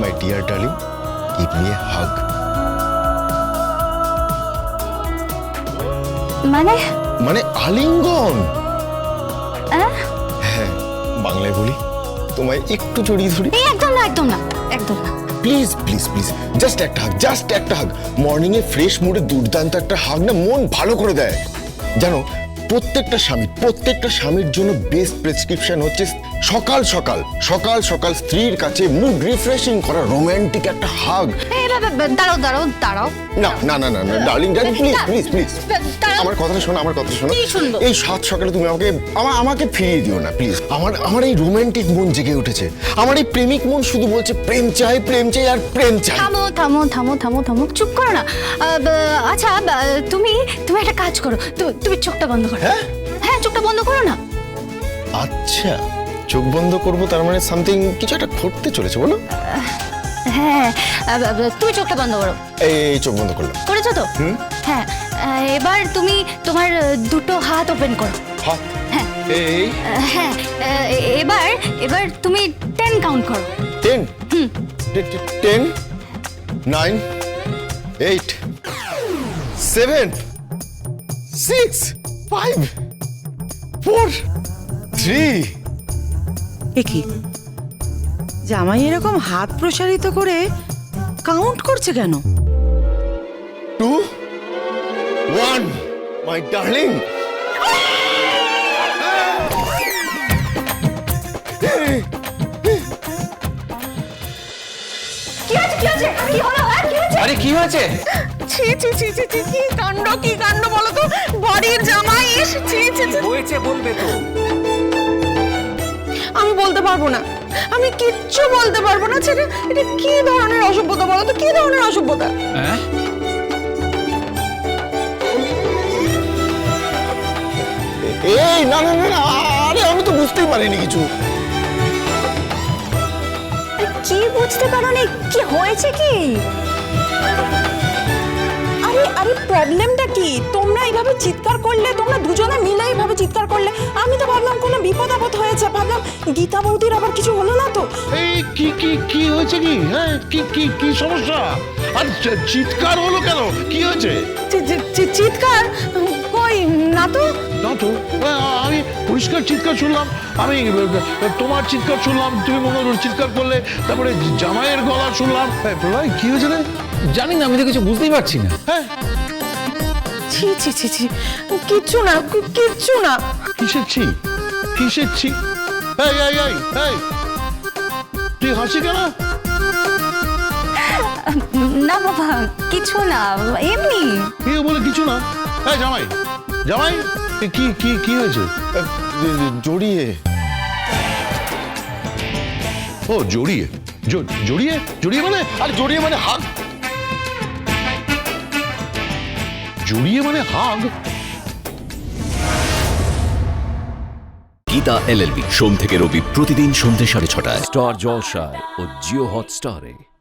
My dear darling give me a hug মানে? মানে আলিঙ্গন। হ্যাঁ বাংলায় বলি তোমায় একটু জড়িয়ে ধরি। একদম না একদম না একদম না। প্লিজ প্লিজ প্লিজ জাস্ট একটা হাগ জাস্ট একটা হাগ মর্নিং এ ফ্রেশ মুডে দুর্দান্ত একটা হাগ না মন ভালো করে দেয়। জানো প্রত্যেকটা স্বামী প্রত্যেকটা স্বামীর জন্য বেস্ট প্রেসক্রিপশন হচ্ছে সকাল সকাল সকাল সকাল স্ত্রীর কাছে মুড রিফ্রেশিং করা রোমান্টিক একটা হাগ দাঁড়াও দাঁড়াও দাঁড়াও। না না না না না darling darling please please please আমার কথাটা শোনো আমার কথা শোনো। এই সাত সকালে তুমি আমাকে আমার আমাকে ফিরিয়ে দিও না প্লিজ আমার আমার এই রোমান্টিক মন জেগে উঠেছে। আমার এই প্রেমিক মন শুধু বলছে প্রেম চাই প্রেম চাই আর প্রেম চাই। থামো থামো থামো থামো থামো চুপ করো না। আচ্ছা তুমি তুমি একটা কাজ করো। তুমি চোখটা বন্ধ করো। হ্যাঁ? হ্যাঁ চোখটা বন্ধ করো না। আচ্ছা। চোখ বন্ধ করব তার মানে সামথিং কিছু একটা ঘটতে চলেছে বলো। হ্যাঁ তুমি চোখটা বন্ধ করো। এই এই চোখ বন্ধ করলাম। করেছ তো? হ্যাঁ এবার তুমি তোমার দুটো হাত ওপেন করো। হাত? হ্যাঁ। হ্যাঁ এবার এবার তুমি টেন কাউন্ট করো। Ten ten nine eight seven six five four three এ কি? জামাই এরকম হাত প্রসারিত করে কাউন্ট করছে কেন? টু ওয়ান মাই ডার্লিং কি আছে কি আছে কি হলো? কি হয়েছে? আরে কি হয়েছে? ছি ছি ছি ছি ছি কি কাণ্ড কি কাণ্ড বলো তো? বাড়ির জামাই এসে ছি ছি ছি। হয়েছে বলবে তো। আমি বলতে পারব না। আমি কিচ্ছু বলতে পারব না ছেলে। এটা কি ধরনের অসভ্যতা বলো তো? কি ধরনের অসভ্যতা? হ্যাঁ? এই না না না আরে আমি তো বুঝতেই পারিনি কিছু। কি বুঝতে পারো নি? কি হয়েছে কি? আরে প্রবলেমটা কি? তোমরা এইভাবে চিৎকার করলে তোমরা দুজনে মিলে এইভাবে চিৎকার করলে আমি তো ভাবলাম কোনো বিপদ আপদ হয়েছে ভাবলাম গীতা বৌদির আবার কিছু হলো না তো। এই কি কি কি হয়েছে কি? হ্যাঁ কি কি কি সমস্যা? আর চিৎকার হলো কেন? কি হয়েছে? চিৎকার? না তো না তো আমি পরিষ্কার চিৎকার শুনলাম। আমি তোমার চিৎকার শুনলাম তুমি মনে চিৎকার করলে তারপরে জামাইয়ের গলা শুনলাম। এই, প্রলয় কি হয়েছে রে? জানি না আমি তো কিছু বুঝতেই পারছি না। হ্যাঁ। ছি ছি ছি ছি কিচ্ছু না কিচ্ছু না। কিসের ছি? কিসের ছি? এই এই এই এই তুই হাসি কেন? না বাবা কিছু না এমনি। কি বলে কিছু না। এই জামাই জামাই কি কি কি হয়েছে? জড়িয়ে। ও জড়িয়ে। জড়িয়ে? জড়িয়ে মানে? আর জড়িয়ে মানে হাগ। জড়িয়ে মানে হাগ। গীতা এলএলবি সোম থেকে রবি প্রতিদিন সন্ধ্যে সাড়ে ছটায়। স্টার জলসায় ও জিও হটস্টারে।